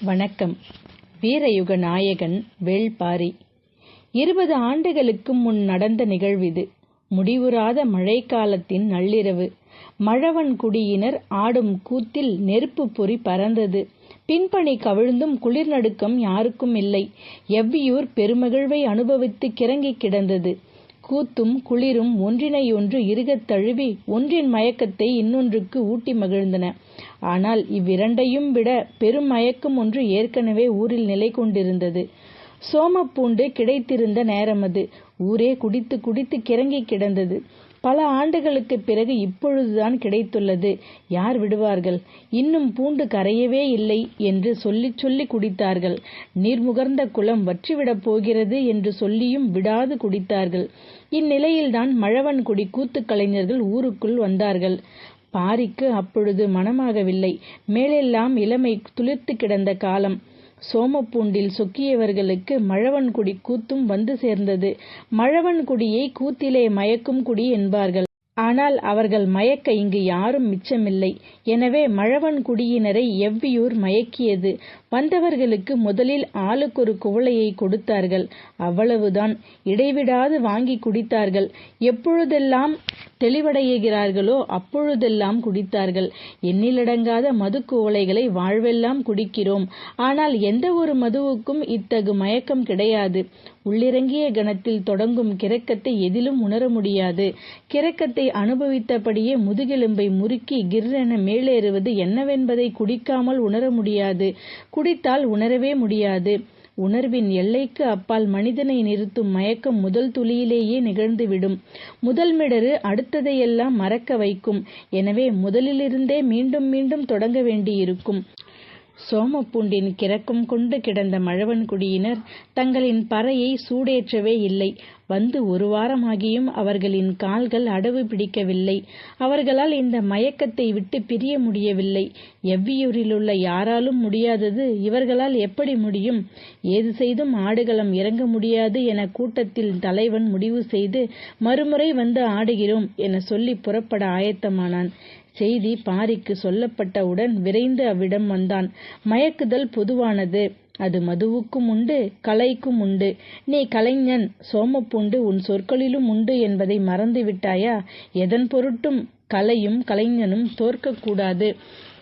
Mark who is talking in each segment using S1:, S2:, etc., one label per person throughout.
S1: வணக்கம். வீரயுக நாயகன் வேள்பாரி. இருபது ஆண்டுகளுக்கு முன் நடந்த நிகழ்விது முடிவுறாத மழைக்காலத்தின் நள்ளிரவு. மழவன் குடியினர் ஆடும் கூத்தில் நெருப்பு பொறி பறந்தது. பின்பணி கவிழ்ந்தும் குளிர் நடுக்கம் யாருக்கும் இல்லை. எவ்வியூர் பெருமகிழ்வை அனுபவித்து கிறங்கிக் கிடந்தது. கூத்தும் குளிரும் ஒன்றினையொன்று இறுகத் தழுவி ஒன்றின் மயக்கத்தை இன்னொன்றுக்கு ஊட்டி மகிழ்ந்தன. ஆனால் இவ்விரண்டையும் விட பெரும் மயக்கம் ஒன்று ஏற்கனவே ஊரில் நிலை கொண்டிருந்தது சோமப்பூண்டு கிடைத்திருந்த நேரமது ஊரே குடித்து குடித்து கிறங்கி கிடந்தது. பல ஆண்டுகளுக்குப் பிறகு இப்பொழுதுதான் கிடைத்துள்ளது. யார் விடுவார்கள்? இன்னும் பூண்டு கரையவே இல்லை என்று சொல்லிச் சொல்லி குடித்தார்கள். நீர்முகர்ந்த குளம் வற்றிவிடப் போகிறது என்று சொல்லியும் விடாது குடித்தார்கள். இந்நிலையில்தான் மழவன்குடி கூத்துக் கலைஞர்கள் ஊருக்குள் வந்தார்கள். பாரிக்கு அப்பொழுது மனமாகவில்லை. மேலெல்லாம் இளமை துளிர்த்து கிடந்த காலம். சோமப்பூண்டில் சொக்கியவர்களுக்கு மழவன்குடி கூத்தும் வந்து சேர்ந்தது. மழவன்குடியை கூத்திலே மயக்கும் குடி என்பார்கள். ஆனால் அவர்கள் மயக்க இங்கு யாரும் மிச்சமில்லை. எனவே மழவன் குடியினரை எவ்வியூர் மயக்கியது? வந்தவர்களுக்கு முதலில் ஆளுக்கொரு குவளையை கொடுத்தார்கள். அவ்வளவுதான். இடைவிடாது வாங்கி குடித்தார்கள். எப்பொழுதெல்லாம் தெளிவடைகிறார்களோ அப்பொழுதெல்லாம் குடித்தார்கள். எண்ணிலடங்காத மது குவளைகளை வாழ்வெல்லாம் குடிக்கிறோம். ஆனால் எந்த ஒரு மதுவுக்கும் இத்தகு மயக்கம் கிடையாது. உள்ளிறங்கிய கணத்தில் தொடங்கும் கிறக்கத்தை எதிலும் உணர முடியாது. கிறக்கத்தை அனுபவித்தபடியே முதுகெலும்பை முறுக்கி கிர்ரென மேலேறுவது என்னவென்பதை குடிக்காமல் உணர முடியாது. குடித்தால் உணரவே முடியாது. உணர்வின் எல்லைக்கு அப்பால் மனிதனை நிறுத்தும் மயக்கம் முதல் துளியிலேயே நிகழ்ந்துவிடும். முதல் மிடரு அடுத்ததையெல்லாம் மறக்க வைக்கும். எனவே முதலிலிருந்தே மீண்டும் மீண்டும் தொடங்க வேண்டியிருக்கும். சோமப்பூண்டின் கிறக்கம் கொண்டு கிடந்த மழவன்குடியினர் தங்களின் பறையை சூடேற்றவே இல்லை. வந்து ஒரு வாரமாகியும் அவர்களின் கால்கள் அடவு பிடிக்கவில்லை. அவர்களால் இந்த மயக்கத்தை விட்டு பிரிய முடியவில்லை. எவ்வியூரிலுள்ள யாராலும் முடியாதது இவர்களால் எப்படி முடியும்? ஏது செய்தும் ஆடுகளம் இறங்க முடியாது என கூட்டத்தில் தலைவன் முடிவு செய்து மறுமுறை வந்து ஆடுகிறோம் என சொல்லி புறப்பட ஆயத்தமானான். செய்தி பாரிக்கு சொல்லப்பட்டவுடன் விரைந்து அவ்விடம் வந்தான். மயக்குதல் பொதுவானது. அது மதுவுக்கும் உண்டு கலைக்கும் உண்டு. நீ கலைஞன் சோமப்பூண்டு உன் சொற்களிலும் உண்டு என்பதை மறந்து விட்டாயா எதன் பொருட்டும் கலையும் கலைஞனும் தோற்கக்கூடாது.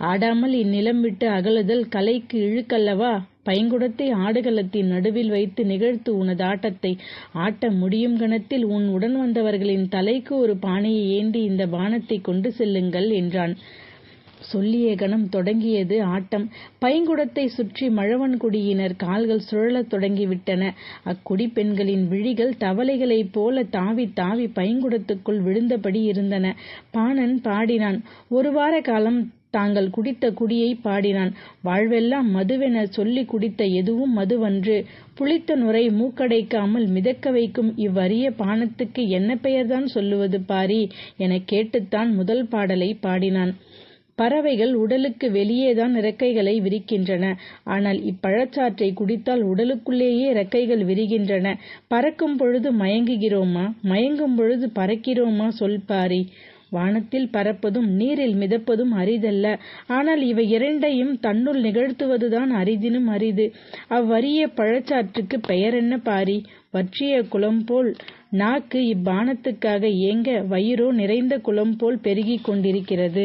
S1: ஆடாமல் இந்நிலம் விட்டு அகலுதல் கலைக்கு இழுக்கல்லவா? பைங்குடத்தை ஆடுகளத்தின் நடுவில் வைத்து நிகழ்த்து உனது ஆட்டத்தை. ஆட்ட முடியும் கணத்தில் உன் உடன் வந்தவர்களின் தலைக்கு ஒரு பானையை ஏந்தி இந்த பானத்தை கொண்டு செல்லுங்கள் என்றான். சொல்லிய கணம் தொடங்கியது ஆட்டம். பைங்குடத்தை சுற்றி மழவன்குடியினர் கால்கள் சுழலத் தொடங்கிவிட்டன. அக்குடி பெண்களின் விழிகள் தவளைகளைப் போல தாவி தாவி பைங்குடத்துக்குள் விழுந்தபடி இருந்தன. பாணன் பாடினான் ஒரு வார காலம் தாங்கள் குடித்த குடியை பாடினான். வாழ்வெல்லாம் மதுவென சொல்லி குடித்த எதுவும் மதுவன்று. புளித்த நுரை மூக்கடைக்காமல் மிதக்க வைக்கும் இவ்வரிய பானத்துக்கு என்ன பெயர்தான் சொல்லுவது பாரி? எனக் கேட்டுத்தான் முதல் பாடலை பாடினான். பறவைகள் உடலுக்கு வெளியேதான் இறக்கைகளை விரிக்கின்றன. ஆனால் இப்பழச்சாற்றை குடித்தால் உடலுக்குள்ளேயே இறக்கைகள் விரிகின்றன. பறக்கும் பொழுது மயங்குகிறோமா? மயங்கும் பொழுது பறக்கிறோமா? சொல் பாரி. வானத்தில் பறப்பதும் நீரில் மிதப்பதும் அரிதல்ல. ஆனால் இவை இரண்டையும் தன்னுள் நிகழ்த்துவதுதான் அரிதினும் அரிது. அவ்வரிய பழச்சாற்றுக்கு பெயரென்ன பாரி? வற்றிய குளம் போல் நாக்கு இப்பானத்துக்காக ஏங்க வயிறோ நிறைந்த குளம் போல் பெருகிக் கொண்டிருக்கிறது.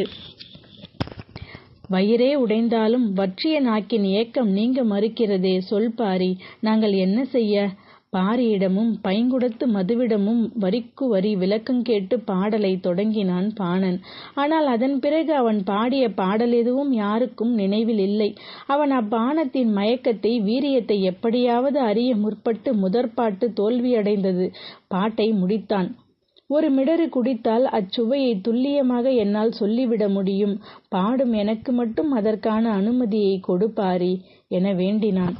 S1: வயிறே உடைந்தாலும் வற்றிய நாக்கின் ஏக்கம் நீங்க மறுக்கிறதே. சொல் பாரி நாங்கள் என்ன செய்ய? பாரியிடமும் பைங்குடத்து மதுவிடமும் வரிக்கு வரி விளக்கங் கேட்டு பாடலை தொடங்கினான் பாணன். ஆனால் அதன் பிறகு அவன் பாடிய பாடல் எதுவும் யாருக்கும் நினைவில் இல்லை. அவன் அப்பானத்தின் மயக்கத்தை வீரியத்தை எப்படியாவது அறிய முற்பட்டு முதற்பாட்டு தோல்வியடைந்தது. பாட்டை முடித்தான். ஒரு மிடறு குடித்தால் அச்சுவையை துல்லியமாக என்னால் சொல்லிவிட முடியும். பாடும் எனக்கு மட்டும் அதற்கான அனுமதியை கொடு பாரி என வேண்டினான்.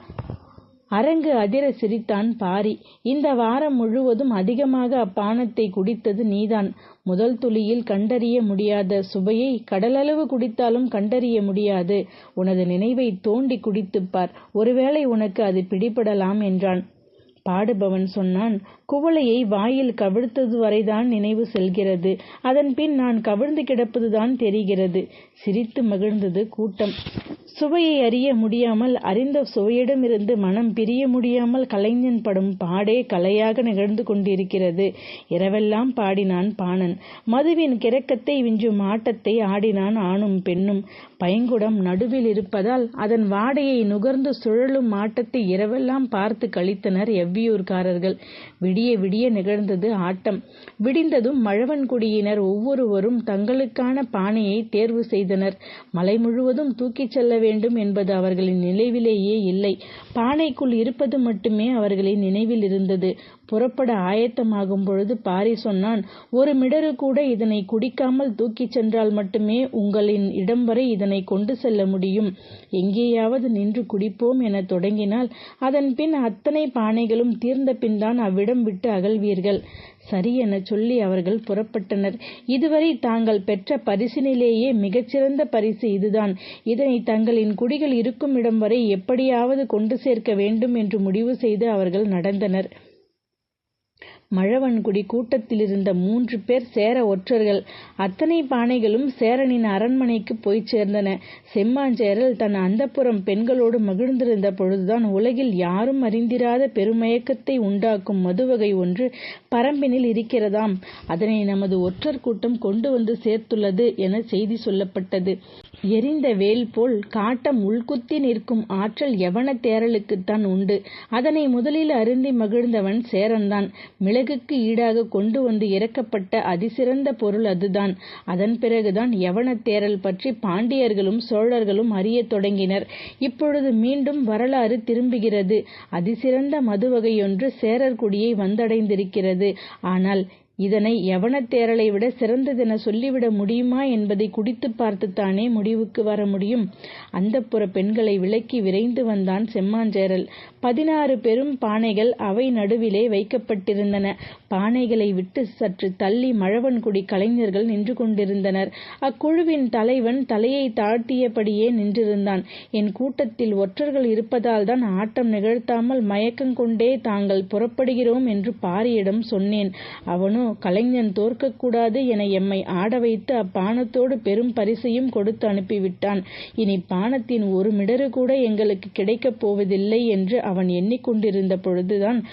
S1: அரங்கு அதிர சிரித்தான் பாரி. இந்த வாரம் முழுவதும் அதிகமாக அப்பானத்தை குடித்தது நீதான். முதல் துளியில் கண்டறிய முடியாத சுவையை கடலளவு குடித்தாலும் கண்டறிய முடியாது. உனது நினைவை தோண்டி குடித்துப்பார் ஒருவேளை உனக்கு அது பிடிபடலாம் என்றான். பாடுபவன் சொன்னான் குவளையை வாயில் கவிழ்த்தது வரைதான் நினைவு செல்கிறது. அதன்பின் நான் கவிழ்ந்து கிடப்பதுதான் தெரிகிறது. சிரித்து மகிழ்ந்தது கூட்டம். சுவையை அறிய முடியாமல் அறிந்த சுவையிடமிருந்து மனம் பிரிய முடியாமல் கலைஞன் படும் பாடே கலையாக நிகழ்ந்து கொண்டிருக்கிறது. இரவெல்லாம் பாடினான் பாணன். மதுவின் கிறக்கத்தை விஞ்சும் ஆட்டத்தை ஆடினான் ஆணும் பெண்ணும். பைங்குடம் நடுவில் இருப்பதால் அதன் வாடையை நுகர்ந்து சுழலும் ஆட்டத்தை இரவெல்லாம் பார்த்து கழித்தனர் எவ்வியூர்காரர்கள். விடிய விடிய நிகழ்ந்தது ஆட்டம். விடிந்ததும் மழவன்குடியினர் ஒவ்வொருவரும் தங்களுக்கான பானையை தேர்வு செய்தனர். மலை முழுவதும் தூக்கிச் செல்ல வேண்டும் என்பது அவர்களின் நினைவிலேயே இல்லை. பானைக்குள் இருப்பது மட்டுமே அவர்களின் நினைவில் இருந்தது. புறப்பட ஆயத்தமாகும் பொழுது பாரி சொன்னான் ஒரு மிடரு கூட இதனை குடிக்காமல் தூக்கிச் சென்றால் மட்டுமே உங்களின் இடம் வரை இதனை கொண்டு செல்ல முடியும். எங்கேயாவது நின்று குடிப்போம் என தொடங்கினால் அதன் பின் அத்தனை பானைகளும் தீர்ந்த பின்தான் அவ்விடம் விட்டு அகழ்வீர்கள் சரி என சொல்லி அவர்கள் புறப்பட்டனர். இதுவரை தாங்கள் பெற்ற பரிசினிலேயே மிகச்சிறந்த பரிசு இதுதான். இதனை தங்களின் குடிகள் இருக்கும் இடம் வரை எப்படியாவது கொண்டு சேர்க்க வேண்டும் என்று முடிவு செய்து அவர்கள் நடந்தனர். மழவன்குடி கூட்டத்திலிருந்த மூன்று பேர் சேர ஒற்றர்கள். அத்தனை பானைகளும் சேரனின் அரண்மனைக்கு போய்ச் சேர்ந்தன. செம்மாஞ்சேரல் தன் அந்தப்புறம் பெண்களோடு மகிழ்ந்திருந்த பொழுதுதான் உலகில் யாரும் அறிந்திராத பெருமயக்கத்தை உண்டாக்கும் மதுவகை ஒன்று பரம்பினில் இருக்கிறதாம். அதனை நமது ஒற்றர் கூட்டம் கொண்டு வந்து சேர்த்துள்ளது என செய்தி சொல்லப்பட்டது. எரிந்த வேல் போல் காட்டம் உள்குத்தி நிற்கும் ஆற்றல் யவன தேரலுக்குத்தான் உண்டு? அதனை முதலில் அருந்தி மகிழ்ந்தவன் சேரன்தான். மிளகுக்கு ஈடாக கொண்டு வந்து இறக்கப்பட்ட அதிசிறந்த பொருள் அதுதான். அதன் பிறகுதான் யவன தேரல் பற்றி பாண்டியர்களும் சோழர்களும் அறியத் தொடங்கினர். இப்பொழுது மீண்டும் வரலாறு திரும்புகிறது. அதிசிறந்த மதுவகையொன்று சேரர் குடியை வந்தடைந்திருக்கிறது. ஆனால் இதனை யவனத்தேரலை விட சிறந்ததென சொல்லிவிட முடியுமா என்பதை குடித்துப் பார்த்துத்தானே முடிவுக்கு வர முடியும். அந்தப்புற பெண்களை விலக்கி விரைந்து வந்தான் செம்மாஞ்சேரல். பதினாறு பெரும் பானைகள் அவை நடுவிலே வைக்கப்பட்டிருந்தன. பானைகளை விட்டு சற்று தள்ளி மழவன்குடி கலைஞர்கள் நின்று கொண்டிருந்தனர். அக்குழுவின் தலைவன் தலையை தாழ்த்தியபடியே நின்றிருந்தான். என் கூட்டத்தில் ஒற்றர்கள் இருப்பதால் தான் ஆட்டம் நிகழ்த்தாமல் மயக்கம் கொண்டே தாங்கள் புறப்படுகிறோம் என்று பாரியிடம் சொன்னேன். அவனோ கலைஞன் தோற்கக்கூடாது என எம்மை ஆட வைத்து அப்பானத்தோடு பெரும் பரிசையும் கொடுத்து அனுப்பிவிட்டான். இனி பானத்தின் ஒரு மிடறு கூட எங்களுக்கு கிடைக்கப் போவதில்லை என்று அவன் எண்ணிக்கொண்டிருந்த பொழுதுதான்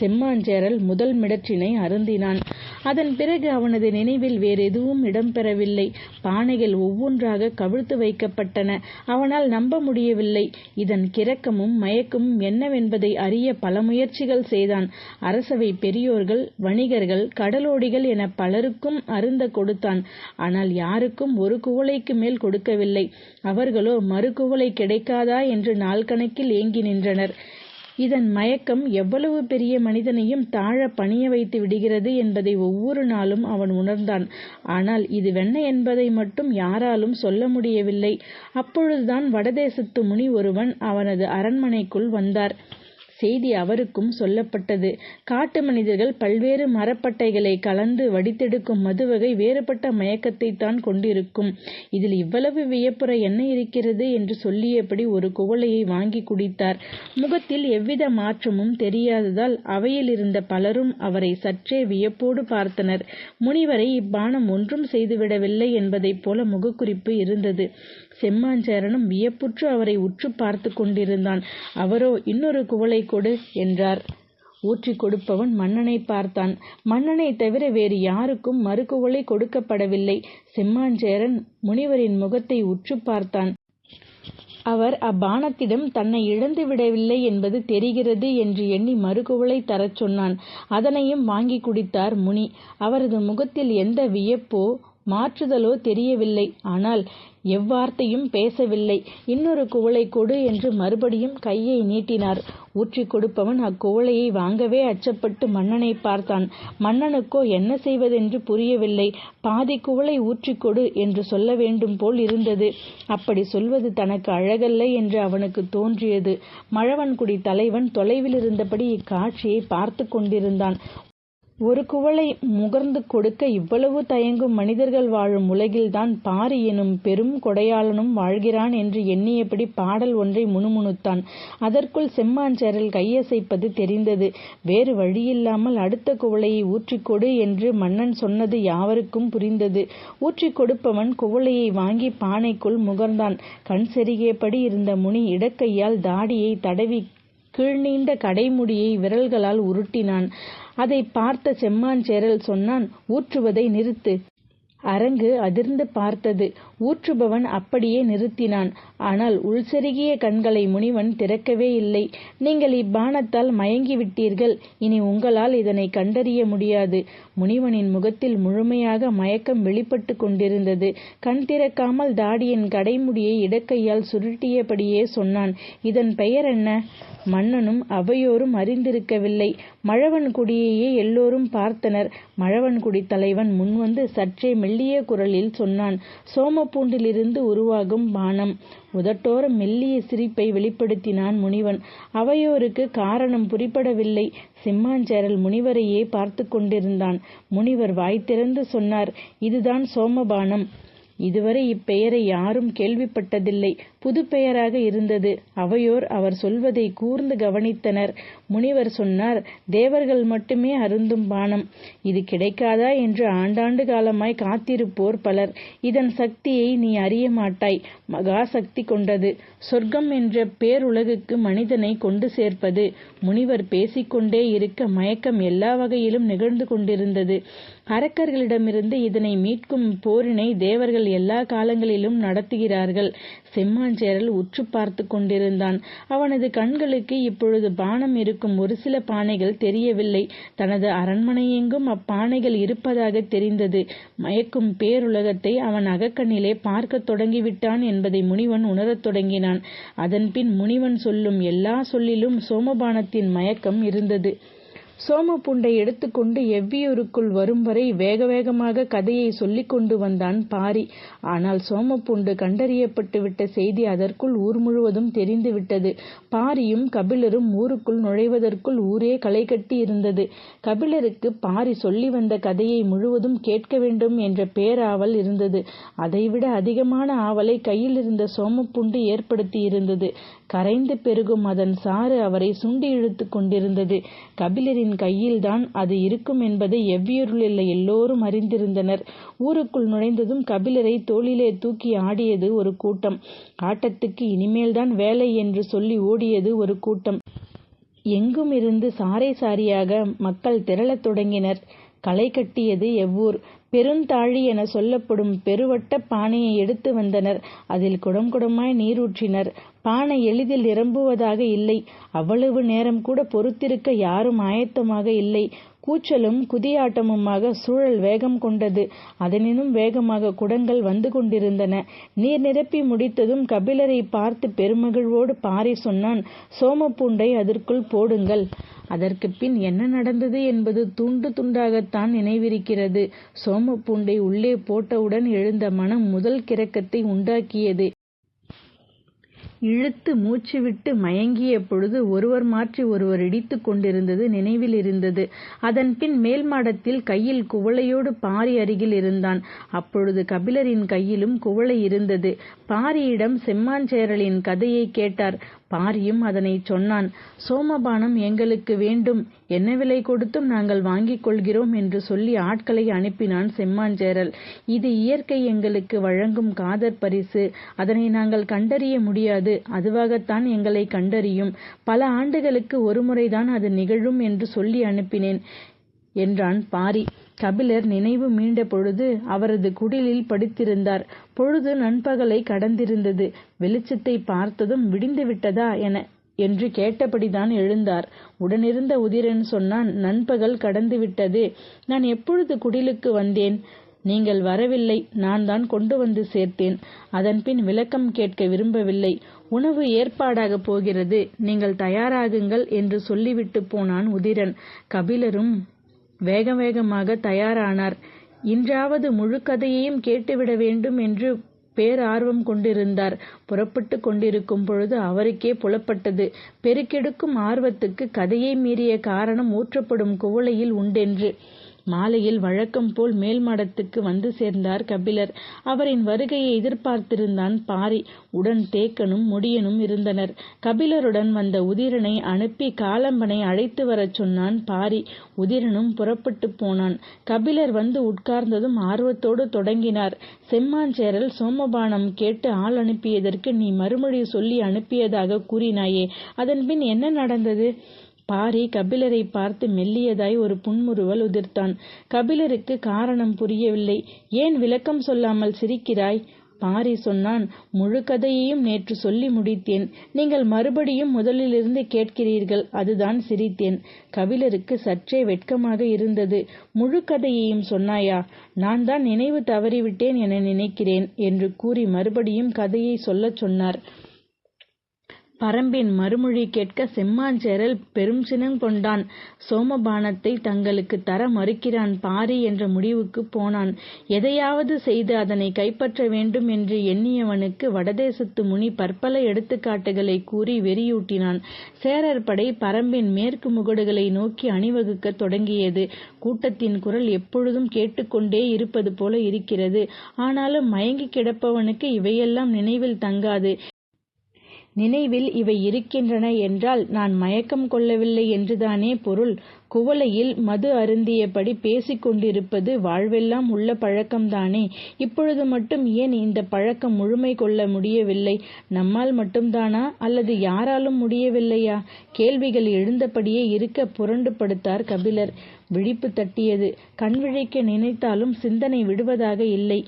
S1: செம்மாஞ்சேரல் முதல் மிடற்றினை அருந்தினான். அதன் பிறகு அவனது நினைவில் வேறெதுவும் இடம்பெறவில்லை. பானைகள் ஒவ்வொன்றாக கவிழ்த்து வைக்கப்பட்டன. அவனால் நம்ப முடியவில்லை. இதன் கிறக்கமும் மயக்கமும் என்னவென்பதை அறிய பல முயற்சிகள் செய்தான். அரசவை பெரியோர்கள் வணிகர்கள் கடலோடிகள் என பலருக்கும் அருந்த கொடுத்தான். ஆனால் யாருக்கும் ஒரு குவளைக்கு மேல் கொடுக்கவில்லை. அவர்களோ மறு குவளை கிடைக்காதா? என்று நாள் கணக்கில் ஏங்கி நின்றனர். இதன் மயக்கம் எவ்வளவு பெரிய மனிதனையும் தாழ பணிய வைத்து விடுகிறது என்பதை ஒவ்வொரு நாளும் அவன் உணர்ந்தான். ஆனால் இது வெண்ண என்பதை மட்டும் யாராலும் சொல்ல முடியவில்லை. அப்பொழுதுதான் வடதேசத்து முனி ஒருவன் அவனது அரண்மனைக்குள் வந்தார். செய்தி அவருக்கும் சொல்லப்பட்டது. காட்டு மனிதர்கள் பல்வேறு மரப்பட்டைகளை கலந்து வடித்தெடுக்கும் மதுவகை வேறுபட்ட மயக்கத்தை தான் கொண்டிருக்கும். இதில் இவ்வளவு வியப்புற என்ன இருக்கிறது என்று சொல்லியபடி ஒரு குவளையை வாங்கி குடித்தார். முகத்தில் எவ்வித மாற்றமும் தெரியாததால் அவையில் இருந்த பலரும் அவரை சற்றே வியப்போடு பார்த்தனர். முனிவரை இப்பானம் ஒன்றும் செய்துவிடவில்லை என்பதைப் போல முகக்குறிப்பு இருந்தது. செம்மாஞ்சேரனும் வியப்புற்று அவரை உற்று பார்த்து கொண்டிருந்தான். அவரோ இன்னொரு குவளை கொடு என்றார். ஊற்றிக் கொடுப்பவன் மன்னனை பார்த்தான். மன்னனை தவிர வேறு யாருக்கும் மறுகுவளை கொடுக்கப்படவில்லை. செம்மாஞ்சேரன் முனிவரின் முகத்தை உற்று பார்த்தான். அவர் அப்பானத்திடம் தன்னை இழந்து விடவில்லை என்பது தெரிகிறது என்று எண்ணி மறுகுவளை தரச் சொன்னான். அதனையும் வாங்கி குடித்தார் முனி. அவரது முகத்தில் எந்த வியப்போ மாற்றுதலோ தெரியவில்லை. ஆனால் எவ்வார்த்தையும் பேசவில்லை. இன்னொரு குவளை கொடு என்று மறுபடியும் கையை நீட்டினார். ஊற்றிக் கொடுப்பவன் அக்குவளையை வாங்கவே அச்சப்பட்டு மன்னனை பார்த்தான். மன்னனுக்கோ என்ன செய்வதென்று புரியவில்லை. பாதி குவளை ஊற்றிக் கொடு என்று சொல்ல வேண்டும் போல் இருந்தது. அப்படி சொல்வது தனக்கு அழகல்ல என்று அவனுக்கு தோன்றியது. மழவன்குடி தலைவன் தொலைவில் இருந்தபடி இக்காட்சியை பார்த்து கொண்டிருந்தான். ஒரு குவளை முகர்ந்து கொடுக்க இவ்வளவு தயங்கும் மனிதர்கள் வாழும் உலகில்தான் பாரி எனும் பெரும் கொடையாளனும் வாழ்கிறான் என்று எண்ணியபடி பாடல் ஒன்றை முணுமுணுத்தான். அதற்குள் செம்மாஞ்சேரல் கையசைப்பது தெரிந்தது. வேறு வழியில்லாமல் அடுத்த குவளையை ஊற்றிக் கொடு என்று மன்னன் சொன்னது யாவருக்கும் புரிந்தது. ஊற்றிக் கொடுப்பவன் குவளையை வாங்கி பானைக்குள் முகர்ந்தான். கண் செருகியபடி இருந்த முனி இடக்கையால் தாடியைத் தடவி கீழ்நீண்ட கடைமுடியை விரல்களால் உருட்டினான். அதைப் பார்த்த செம்மாஞ்சேரல் சொன்னான் ஊற்றுவதை நிறுத்து. அரங்கு அதிர்ந்து பார்த்தது. ஊற்றுபவன் அப்படியே நிறுத்தினான். ஆனால் உள்செருகிய கண்களை முனிவன் திறக்கவே இல்லை. நீங்கள் இப்பானத்தால் மயங்கிவிட்டீர்கள். இனி உங்களால் இதனை கண்டறிய முடியாது. முனிவனின் முகத்தில் முழுமையாக மயக்கம் வெளிப்பட்டுக் கொண்டிருந்தது. கண் திறக்காமல் தாடியின் கடைமுடியை இடக்கையால் சுருட்டியபடியே சொன்னான் இதன் பெயர் என்ன? மன்னனும் அவையோரும் அறிந்திருக்கவில்லை. மழவன்குடியையே எல்லோரும் பார்த்தனர். மழவன்குடித் தலைவன் முன்வந்து சற்றே மெல்லிய குரலில் சொன்னான் சோம பூண்டிலிருந்து உருவாகும் பானம். உதட்டோர மெல்லிய சிரிப்பை வெளிப்படுத்தினான் முனிவன். அவையோருக்கு காரணம் புரிபடவில்லை. சிம்மாஞ்சேரல் முனிவரையே பார்த்து கொண்டிருந்தான். முனிவர் வாய் திறந்து சொன்னார் இதுதான் சோமபானம். இதுவரை இப்பெயரை யாரும் கேள்விப்பட்டதில்லை. புதுப்பெயராக இருந்தது. அவையோர் அவர் சொல்வதைக் கூர்ந்து கவனித்தனர். முனிவர் சொன்னார் தேவர்கள் மட்டுமே அருந்தும் பானம். இது கிடைக்காதா என்று ஆண்டாண்டு காலமாய் காத்திருப்போர் பலர். இதன் சக்தியை நீ அறியமாட்டாய். மகா சக்தி கொண்டது. சொர்க்கம் என்ற பேருலகுக்கு மனிதனை கொண்டு சேர்ப்பது. முனிவர் பேசிக்கொண்டே இருக்க மயக்கம் எல்லா வகையிலும் நிகழ்ந்து கொண்டிருந்தது. அரக்கர்களிடமிருந்து இதனை மீட்கும் போரினை தேவர்கள் எல்லா காலங்களிலும் நடத்துகிறார்கள். செம்மாஞ்சேரல் உற்றுப் பார்த்துக் கொண்டிருந்தான். அவனது கண்களுக்கு இப்பொழுது பானம் இருக்கும் ஒரு சில பானைகள் தெரியவில்லை. தனது அரண்மனையெங்கும் அப்பானைகள் இருப்பதாகத் தெரிந்தது. மயக்கும் பேருலகத்தை அவன் அகக்கண்ணிலே பார்க்கத் தொடங்கிவிட்டான் என்பதை முனிவன் உணரத் தொடங்கினான். அதன்பின் முனிவன் சொல்லும் எல்லா சொல்லிலும் சோமபானத்தின் மயக்கம் இருந்தது. சோமப்புண்டை எடுத்துக்கொண்டு எவ்வியூருக்குள் வரும்வரை வேக வேகமாக கதையைச் சொல்லிக் கொண்டு வந்தான் பாரி. ஆனால் சோமப்புண்டு கண்டறியப்பட்டுவிட்ட செய்தி அதற்குள் ஊர் முழுவதும் தெரிந்துவிட்டது. பாரியும் கபிலரும் ஊருக்குள் நுழைவதற்குள் ஊரே களைகட்டி இருந்தது. கபிலருக்கு பாரி சொல்லி வந்த கதையை முழுவதும் கேட்க வேண்டும் என்ற பேராவல் இருந்தது. அதைவிட அதிகமான ஆவலை கையிலிருந்த சோமப்புண்டு ஏற்படுத்தியிருந்தது. கரைந்து பெருகும் அதன் சாறு அவரை சுண்டி இழுத்துக் கொண்டிருந்தது. கபிலரின் அவர்களின் கையில்தான் அது இருக்கும் என்பதை எவ்வியூரிலுள்ள எல்லோரும் அறிந்திருந்தனர். ஊருக்குள் நுழைந்ததும் கபிலரைத் தோளிலே தூக்கி ஆடியது ஒரு கூட்டம். ஆட்டத்துக்கு இனிமேல்தான் வேலை என்று சொல்லி ஓடியது ஒரு கூட்டம். எங்குமிருந்து சாறை சாரியாக மக்கள் திரளத் தொடங்கினர். களை கட்டியது எவ்வூர். பெருந்தாழி எனச் சொல்லப்படும் பெருவட்டப் பானையை எடுத்து வந்தனர். அதில் குடம் குடமாய் நீரூற்றினர். பானை எளிதில் நிரம்புவதாக இல்லை. அவ்வளவு நேரம் கூட பொறுத்திருக்க யாரும் ஆயத்தமாக இல்லை. கூச்சலும் குதியாட்டமுமாக சூழல் வேகம் கொண்டது. அதனினும் வேகமாக குடங்கள் வந்து கொண்டிருந்தன. நீர் நிரப்பி முடித்ததும் கபிலரை பார்த்து பெருமகிழ்வோடு பாரி சொன்னான் சோமப்பூண்டை அதற்குள் போடுங்கள். அதற்குப் பின் என்ன நடந்தது என்பது துண்டு துண்டாகத்தான் நினைவிருக்கிறது. சோமப்பூண்டை உள்ளே போட்டவுடன் எழுந்த மனம் முதல் கிறக்கத்தை உண்டாக்கியது. இழுத்து மூச்சுவிட்டு மயங்கிய பொழுது ஒருவர் மாற்றி ஒருவர் இடித்துக் கொண்டிருந்தது நினைவில் இருந்தது அதன்பின் மேல்மாடத்தில் கையில் குவளையோடு பாரி அருகில் இருந்தான். அப்பொழுது கபிலரின் கையிலும் குவளை இருந்தது. பாரியிடம் செம்மாஞ்சேரலின் கதையைக் கேட்டார். பாரியும் அதனைச் சொன்னான். சோமபானம் எங்களுக்கு வேண்டும். என்ன விலை கொடுத்தும் நாங்கள் வாங்கிக் கொள்கிறோம் என்று சொல்லி ஆட்களை அனுப்பினான் செம்மாஞ்சேரல். இது இயற்கை எங்களுக்கு வழங்கும் காதற் பரிசு. அதனை நாங்கள் கண்டறிய முடியாது. அதுவாகத்தான் எங்களைக் கண்டறியும். பல ஆண்டுகளுக்கு ஒருமுறைதான் அது நிகழும் என்று சொல்லி அனுப்பினேன் என்றான் பாரி. கபிலர் நினைவு மீண்ட பொழுது அவரது குடிலில் படுத்திருந்தார். பொழுது நண்பகலைக் கடந்திருந்தது. வெளிச்சத்தைப் பார்த்ததும் விடிந்துவிட்டதா என்று கேட்டபடிதான் எழுந்தார். உடனிருந்த உதிரன் சொன்னான் நண்பகல் கடந்துவிட்டது. நான் எப்பொழுது குடிலுக்கு வந்தேன்? நீங்கள் வரவில்லை. நான்தான் கொண்டு வந்து சேர்த்தேன். அதன்பின் விளக்கம் கேட்க விரும்பவில்லை. உணவு ஏற்பாடாகப் போகிறது. நீங்கள் தயாராகுங்கள் என்று சொல்லிவிட்டுப் போனான் உதிரன். கபிலரும் வேக வேகமாக தயாரானார். இன்றாவது முழு கதையையும் கேட்டுவிட வேண்டும் என்று பேரார்வம் கொண்டிருந்தார். புறப்பட்டு கொண்டிருக்கும் பொழுது அவருக்கே புலப்பட்டது. பெருக்கெடுக்கும் ஆர்வத்துக்கு கதையை மீறிய காரணம் ஊற்றப்படும் குவளையில் உண்டென்று. மாலையில் வழக்கம் போல் மேல்மாடத்துக்கு வந்து சேர்ந்தார் கபிலர். அவரின் வருகையை எதிர்பார்த்திருந்தான் பாரி. உடன் தேக்கனும் முடியனும் இருந்தனர். கபிலருடன் வந்த உதிரனை அனுப்பி காலம்பனை அழைத்து வரச் சொன்னான் பாரி. உதிரனும் புறப்பட்டு போனான். கபிலர் வந்து உட்கார்ந்ததும் ஆர்வத்தோடு தொடங்கினார். செம்மாஞ்சேரல் சோமபானம் கேட்டு ஆள் அனுப்பியதற்கு நீ மறுமொழி சொல்லி அனுப்பியதாக கூறினாயே. அதன்பின் என்ன நடந்தது? பாரி கபிலரை பார்த்து மெல்லியதாய் ஒரு புன்முறுவல் உதிர்த்தான். கபிலருக்கு காரணம் புரியவில்லை. ஏன் விளக்கம் சொல்லாமல் சிரிக்கிறாய்? பாரி சொன்னான் முழு கதையையும் நேற்று சொல்லி முடித்தேன். நீங்கள் மறுபடியும் முதலிலிருந்து கேட்கிறீர்கள் அதுதான் சிரித்தேன். கபிலருக்கு சற்றே வெட்கமாக இருந்தது. முழு கதையையும் சொன்னாயா? நான் தான் நினைவு தவறிவிட்டேன் என நினைக்கிறேன் என்று கூறி மறுபடியும் கதையை சொல்லச் சொன்னார். பரம்பின் மறுமொழி கேட்க செம்மாஞ்சேரல் பெரும் சினங்கொண்டான் சோமபானத்தை தங்களுக்கு தர மறுக்கிறான். பாரி என்ற முடிவுக்கு போனான். எதையாவது செய்து அதனை கைப்பற்ற வேண்டும் என்று எண்ணியவனுக்கு வடதேசத்து முனி பற்பல எடுத்துக்காட்டுகளை கூறி வெறியூட்டினான். சேரர் படை பரம்பின் மேற்கு முகடுகளை நோக்கி அணிவகுக்க தொடங்கியது. கூட்டத்தின் குரல் எப்பொழுதும் கேட்டுக்கொண்டே இருப்பது போல இருக்கிறது. ஆனாலும் மயங்கி கிடப்பவனுக்கு இவையெல்லாம் நினைவில் தங்காது. நினைவில் இவை இருக்கின்றன என்றால் நான் மயக்கம் கொள்ளவில்லை என்றுதானே பொருள். குவளையில் மது அருந்தியபடி பேசிக் கொண்டிருப்பது வாழ்வெல்லாம் உள்ள பழக்கம்தானே. இப்பொழுது மட்டும் ஏன் இந்த பழக்கம் முழுமை கொள்ள முடியவில்லை? நம்மால் மட்டும்தானா? அல்லது யாராலும் முடியவில்லையா? கேள்விகள் எழுந்தபடியே இருக்க புரண்டு படுத்தார் கபிலர். விழிப்பு தட்டியது. கண்விழிக்க நினைத்தாலும் சிந்தனை விடுவதாக இல்லை.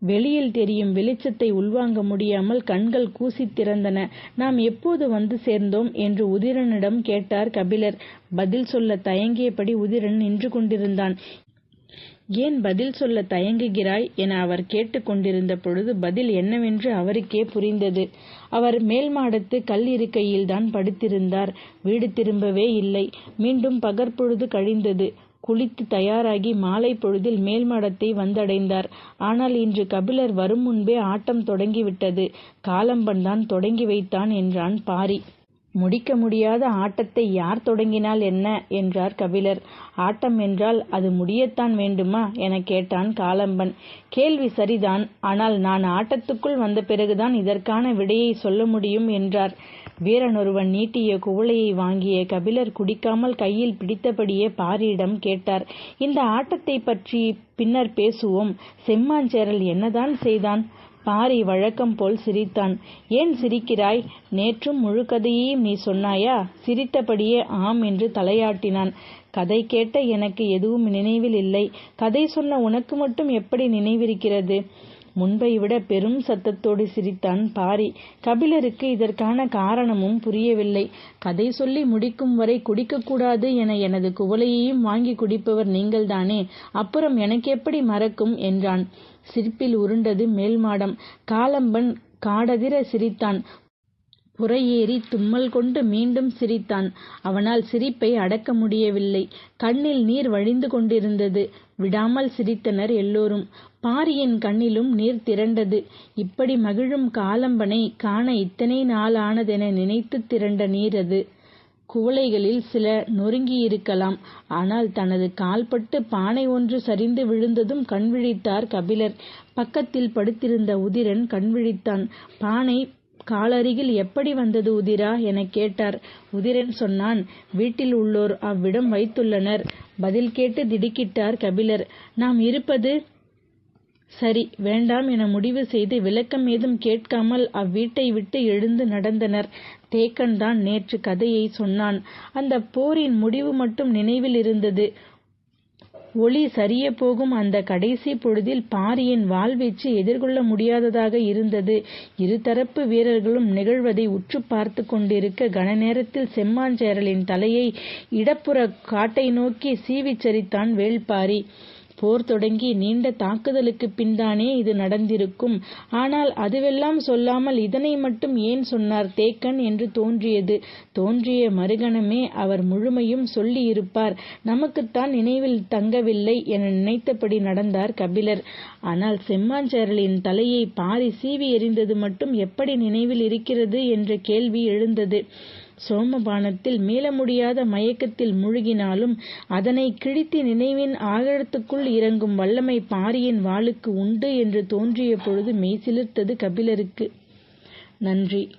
S1: வெளியில் தெரியும் வெளிச்சத்தை உள்வாங்க முடியாமல் கண்கள் கூசித் திறந்தன. நாம் எப்போது வந்து சேர்ந்தோம் என்று உதிரனிடம் கேட்டார் கபிலர். பதில் சொல்ல தயங்கியபடி உதிரன் நின்று கொண்டிருந்தான். ஏன் பதில் சொல்ல தயங்குகிறாய் என அவர் கேட்டுக்கொண்டிருந்த பொழுது பதில் என்னவென்று அவருக்கே புரிந்தது. அவர் மேல் மாடத்து கல் இருக்கையில்தான் படுத்திருந்தார். வீடு திரும்பவே இல்லை. மீண்டும் பகற்பொழுது கழிந்தது. குளித்து தயாராகி மாலை பொழுதில் மேல் மாடத்தை வந்தடைந்தார். ஆனால் இன்று கபிலர் வரும் முன்பே ஆட்டம் தொடங்கிவிட்டது. காலம்பன் தான் தொடங்கி வைத்தான் என்றான் பாரி. முடிக்க முடியாத ஆட்டத்தை யார் தொடங்கினால் என்ன? என்றார் கபிலர். ஆட்டம் என்றால் அது முடியத்தான் வேண்டுமா? என கேட்டான் காலம்பன். கேள்வி சரிதான். ஆனால் நான் ஆட்டத்துக்குள் வந்த பிறகுதான் இதற்கான விடையை சொல்ல முடியும் என்றார். வீரனொருவன் நீட்டிய குவளையை வாங்கிய கபிலர் குடிக்காமல் கையில் பிடித்தபடியே பாரியிடம் கேட்டார். இந்த ஆட்டத்தை பற்றி பின்னர் பேசுவோம். செம்மாஞ்சேரல் என்னதான் செய்தான்? பாரி வழக்கம் போல் சிரித்தான். ஏன் சிரிக்கிறாய்? நேற்றும் முழு கதையையும் நீ சொன்னாயா? சிரித்தபடியே ஆம் என்று தலையாட்டினான். கதை கேட்ட எனக்கு எதுவும் நினைவில் இல்லை. கதை சொன்ன உனக்கு மட்டும் எப்படி நினைவிருக்கிறது? முன்பை விட பெரும் சத்தத்தோடு சிரித்தான் பாரி. கபிலருக்கு இதற்கான காரணமும் புரியவில்லை. கதை சொல்லி முடிக்கும் வரை குடிக்கக்கூடாது என எனது குவளையையும் வாங்கி குடிப்பவர் நீங்கள்தானே. அப்புறம் எனக்கு எப்படி மறக்கும்? என்றான். சிரிப்பில் உருண்டது மேல்மாடம். காலம்பன் காடதிர சிரித்தான். புறையேறி தும்மல் கொண்டு மீண்டும் சிரித்தான். அவனால் சிரிப்பை அடக்க முடியவில்லை. கண்ணில் நீர் வழிந்து கொண்டிருந்தது. விடாமல் சிரித்தனர் எல்லோரும். பாரியின் கண்ணிலும் நீர் திரண்டது. இப்படி மகிழும் காலம்பனை காண இத்தனை நாள் ஆனதென நினைத்து திரண்ட நீர் அது. குவளைகளில் சில நொறுங்கியிருக்கலாம். ஆனால் தனது கால்பட்டு பானை ஒன்று சரிந்து விழுந்ததும் கண் விழித்தார் கபிலர். பக்கத்தில் படுத்திருந்த உதிரன் கண் விழித்தான். பானை காலருகில் எப்படி வந்தது உதிரா? எனக் கேட்டார். உதிரன் சொன்னான் வீட்டில் உள்ளோர் அவ்விடம் வைத்துள்ளனர். பதில் கேட்டு திடுக்கிட்டார் கபிலர். நாம் இருப்பது சரி வேண்டாம் என முடிவு செய்து விளக்கம் ஏதும் கேட்காமல் அவ்வீட்டை விட்டு எழுந்து நடந்தனர். தேக்கன் தான் நேற்று கதையை சொன்னான். அந்த போரின் முடிவு மட்டும் நினைவில் இருந்தது. ஒளி சரிய போகும் அந்த கடைசி பொழுதில் பாரியின் வாள்வீச்சு எதிர்கொள்ள முடியாததாக இருந்தது. இருதரப்பு வீரர்களும் நிகழ்வதை உற்று பார்த்து கொண்டிருக்க கனநேரத்தில் செம்மாஞ்சேரலின் தலையை இடப்புற காட்டை நோக்கி சீவிச் சரித்தான் வேள்பாரி போர் தொடங்கி நீண்ட தாக்குதலுக்குப் பின்தானே இது நடந்திருக்கும். ஆனால் அதுவெல்லாம் சொல்லாமல் இதனை மட்டும் ஏன் சொன்னார் தேக்கன் என்று தோன்றியது. தோன்றிய மறுகணமே அவர் முழுமையும் சொல்லியிருப்பார். நமக்குத்தான் நினைவில் தங்கவில்லை என நினைத்தபடி நடந்தார் கபிலர். ஆனால் செம்மாஞ்சேரலின் தலையை பாரி சீவி எறிந்தது மட்டும் எப்படி நினைவில் இருக்கிறது என்ற கேள்வி எழுந்தது. சோமபானத்தில் மீள முடியாத மயக்கத்தில் முழுகினாலும் அதனை கிழித்து நினைவின் ஆழத்துக்குள் இறங்கும் வல்லமை பாரியின் வாளுக்கு உண்டு என்று தோன்றிய பொழுது மெய்சிலிர்த்தது கபிலருக்கு. நன்றி.